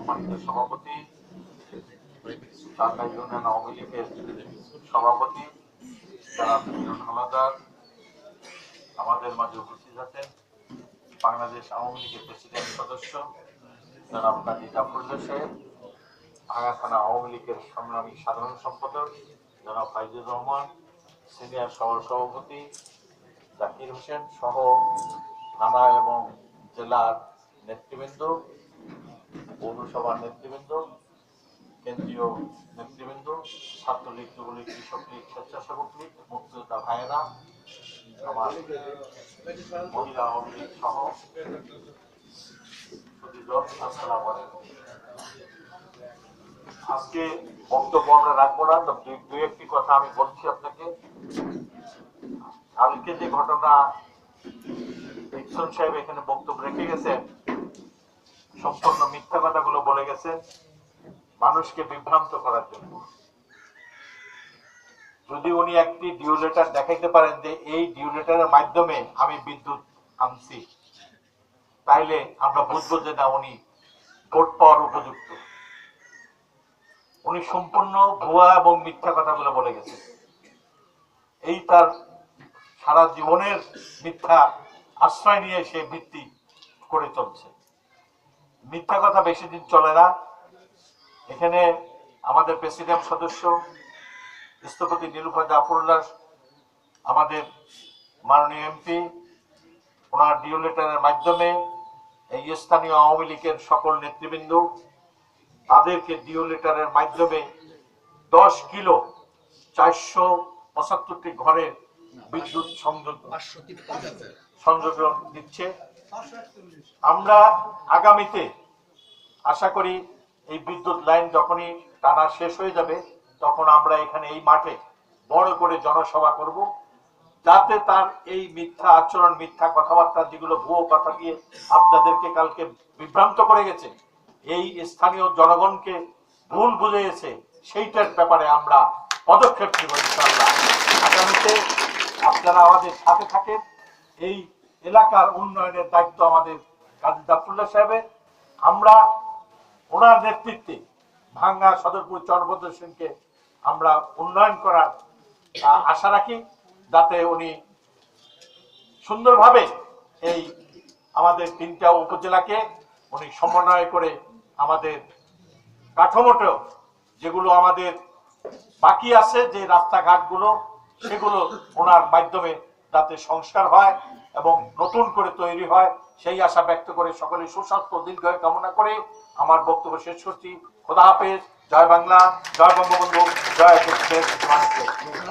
সম্মানিত সভাপতি, ঢাকা ইউনিয়ন আওয়ামী লীগের সভাপতি যারা হালাদার, আমাদের মাঝে উপস্থিত আছেন বাংলাদেশ আওয়ামী লীগের প্রেসিডেন্ট সদস্য, জনাব কাজী জাফরুল্লাহ সাহেব থানা আওয়ামী লীগের সংগ্রামী সাধারণ সম্পাদক, জনাব ফাইজুর রহমান, সিনিয়র সহ সভাপতি জাকির হোসেন সহ থানা এবং জেলার নেতৃবৃন্দ পৌরসভার নেতৃবৃন্দ, কেন্দ্রীয় নেতৃবৃন্দ, ছাত্রলীগ, যুবলীগ কৃষক লীগ স্বেচ্ছাসেবক লীগ, মুক্তিযোদ্ধা ভাইয়েরা আমার মহিলা আওয়ামী লীগ সহ আজকে বক্তব্য আমরা রাখব না দুই একটি কথা আমি বলছি আপনাকে। কালকে যে ঘটনা সাহেব এখানে বক্তব্য রেখে গেছেন সম্পূর্ণ মিথ্যা কথাগুলো বলে গেছেন মানুষকে বিভ্রান্ত করার জন্য। যদি উনি একটি ডিউলেটার দেখাইতে পারেন যে এই ডিউলেটারের মাধ্যমে আমি বিদ্যুৎ আনছি, তাইলে আমরা বুঝব যে না, উনি ভোট পাওয়ার উপযুক্ত। উনি সম্পূর্ণ ভুয়া এবং মিথ্যা কথাগুলো বলে গেছেন এই তার সারা জীবনের মিথ্যা আশ্রয় নিয়ে সে ভিত্তি করে চলছে। মিথ্যা কথা বেশি দিন চলে না। এখানে আমাদের প্রেসিডেন্ট সদস্য স্থপতি নীলুফা জাফরুল্লাহ আমাদের মাননীয় এমপি ওনার ডিও লেটারের মাধ্যমে এই স্থানীয় আওয়ামী লীগের সকল নেতৃবৃন্দ তাদেরকে ডিও লেটারের মাধ্যমে দশ কিলো চারশো পঁচাত্তরটি ঘরের বিদ্যুৎ সংযোগ সংযোজন দিচ্ছে। আমরা আগামীতে আশা করি এই বিদ্যুৎ লাইন যখনই টানা শেষ হয়ে যাবে, তখন আমরা এখানে এই মাঠে বড় করে জনসভা করব। যাতে তার এই মিথ্যা আচরণ, মিথ্যা কথাবার্তা যেগুলো ভুয়ো কথা দিয়ে আপনাদেরকে কালকে বিভ্রান্ত করে গেছে, এই স্থানীয় জনগণকে ভুল বুঝিয়েছে, সেইটার ব্যাপারে আমরা পদক্ষেপ নেব আগামীতে আপনারা আমাদের সাথে থাকেন। এই এলাকার উন্নয়নের দায়িত্ব আমাদের কাজী জাফরুল্লাহ সাহেবের। আমরা ওনার নেতৃত্বে ভাঙ্গা সদরপুর চরভদ্র সিংকে আমরা উন্নয়ন করার আশা রাখি যাতে উনি সুন্দরভাবে এই আমাদের তিনটা উপজেলাকে উনি সমন্বয় করে আমাদের কাঠামোটো যেগুলো আমাদের বাকি আছে, যে রাস্তাঘাটগুলো, সেগুলো ওনার মাধ্যমে যাতে সংস্কার হয় এবং নতুন করে তৈরি হয়। সেই আশা ব্যক্ত করে সকলে সুস্বাস্থ্য, দীর্ঘায় কামনা করে আমার বক্তব্য শেষ করছি। খোদা হাফেজ। জয় বাংলা। জয় বঙ্গবন্ধু। জয়